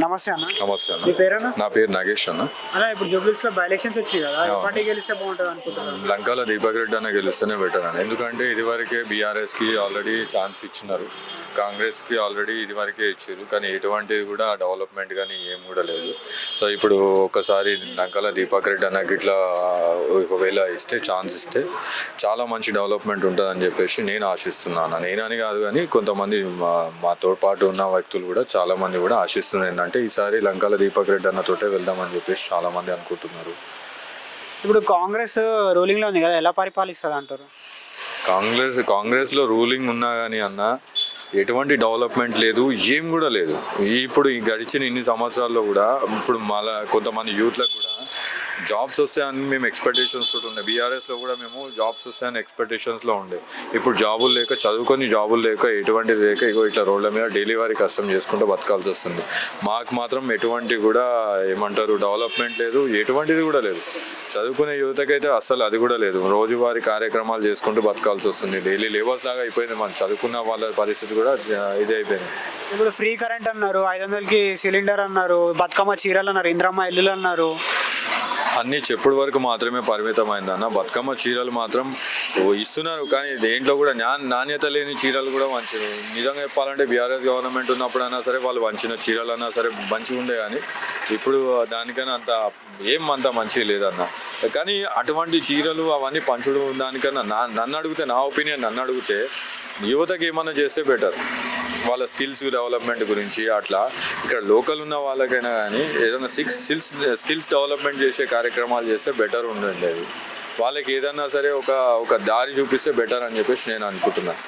నమస్తే అన్న. నమస్తే అన్న. మీ పేరేనా నా పేరు నాగేష్ అన్న. అలా ఇప్పుడు జూబ్లీస్లో బై ఎలక్షన్స్ వచ్చాయి కదా. పార్టీ గెలిస్తే బాగుంటుంది అనుకుంటున్నాను లంకాల దీపక్ రెడ్డి అన్న గెలుస్తూనే బెటర్ అన్న. ఎందుకంటే ఇదివరకే బీఆర్ఎస్కి ఆల్రెడీ ఛాన్స్ ఇచ్చినారు. కాంగ్రెస్కి ఆల్రెడీ ఇదివరకే ఇచ్చారు. కానీ ఎటువంటి కూడా డెవలప్మెంట్ కానీ ఏం కూడా లేదు. సో ఇప్పుడు ఒకసారి లంకాల దీపక్ రెడ్డి అన్నకి ఇట్లా ఒకవేళ ఇస్తే ఛాన్స్ ఇస్తే చాలా మంచి డెవలప్మెంట్ ఉంటుందని చెప్పేసి నేను ఆశిస్తున్నాను. నేనని కాదు కానీ కొంతమంది మా మాతో పాటు ఉన్న వ్యక్తులు కూడా చాలా మంది కూడా ఆశిస్తున్నారు ఏంటంటే ఈసారి లంకాల దీపక్ రెడ్డి అన్నతోటే వెళ్దామని చెప్పేసి చాలా మంది అనుకుంటున్నారు. ఇప్పుడు కాంగ్రెస్ రూలింగ్లో ఉంది కదా ఎలా పరిపాలిస్తుంది అంటారు కాంగ్రెస్ కాంగ్రెస్లో రూలింగ్ ఉన్నా కానీ అన్న ఎటువంటి డెవలప్మెంట్ లేదు ఏం కూడా లేదు. ఇప్పుడు ఈ గడిచిన ఇన్ని సంవత్సరాల్లో కూడా ఇప్పుడు మళ్ళా కొంతమంది యూత్లకు కూడా జాబ్స్ వస్తాయని మేము ఎక్స్పెక్టేషన్స్ తోటి ఉండే. బీఆర్ఎస్లో కూడా మేము జాబ్స్ వస్తాయని ఎక్స్పెక్టేషన్స్లో ఉండే. ఇప్పుడు జాబులు లేక చదువుకొని జాబులు లేక ఎటువంటిది లేక ఇగో ఇట్లా రోడ్ల మీద డైలీ వారి కష్టం చేసుకుంటూ బతకాల్సి వస్తుంది. మాకు మాత్రం ఎటువంటి కూడా ఏమంటారు డెవలప్మెంట్ లేదు. ఎటువంటిది కూడా లేదు. చదువుకునే యువతకైతే అస్సలు అది కూడా లేదు. రోజువారీ కార్యక్రమాలు చేసుకుంటూ బతకాల్సి వస్తుంది. డైలీ లేబర్స్ లాగా అయిపోయింది మనం చదువుకున్న వాళ్ళ పరిస్థితి కూడా ఇది ఇదే అయిపోయింది. ఇప్పుడు ఫ్రీ కరెంట్ అన్నారు ఐదు వందలకి సిలిండర్ అన్నారు బతుకమ్మ చీరలు అన్నారు ఇంద్రమ్మ ఇల్లులు అన్నారు. అన్నీ చెప్పుడు వరకు మాత్రమే పరిమితమైందన్న. బతుకమ్మ చీరలు మాత్రం ఓ ఇస్తున్నారు. కానీ దేంట్లో కూడా నా నాణ్యత లేని చీరలు కూడా మంచివి నిజంగా చెప్పాలంటే బీఆర్ఎస్ గవర్నమెంట్ ఉన్నప్పుడు అయినా సరే వాళ్ళు వంచిన చీరలు అన్నా సరే మంచిగా ఉండే కానీ ఇప్పుడు దానికన్నా అంత ఏం అంత మంచిగా లేదన్న. కానీ అటువంటి చీరలు అవన్నీ పంచడం దానికన్నా నా నన్ను అడిగితే నా ఒపీనియన్ నన్ను అడిగితే యువతకి ఏమన్నా చేస్తే బెటర్. వాళ్ళ స్కిల్స్ డెవలప్మెంట్ గురించి అట్లా. ఇక్కడ లోకల్ ఉన్న వాళ్ళకైనా కానీ ఏదైనా సిక్స్ స్కిల్స్ స్కిల్స్ డెవలప్మెంట్ చేసే కార్యక్రమాలు చేస్తే బెటర్ ఉండండి అది. వాళ్ళకి ఏదైనా సరే ఒక ఒక దారి చూపిస్తే బెటర్ అని చెప్పేసి నేను అనుకుంటున్నాను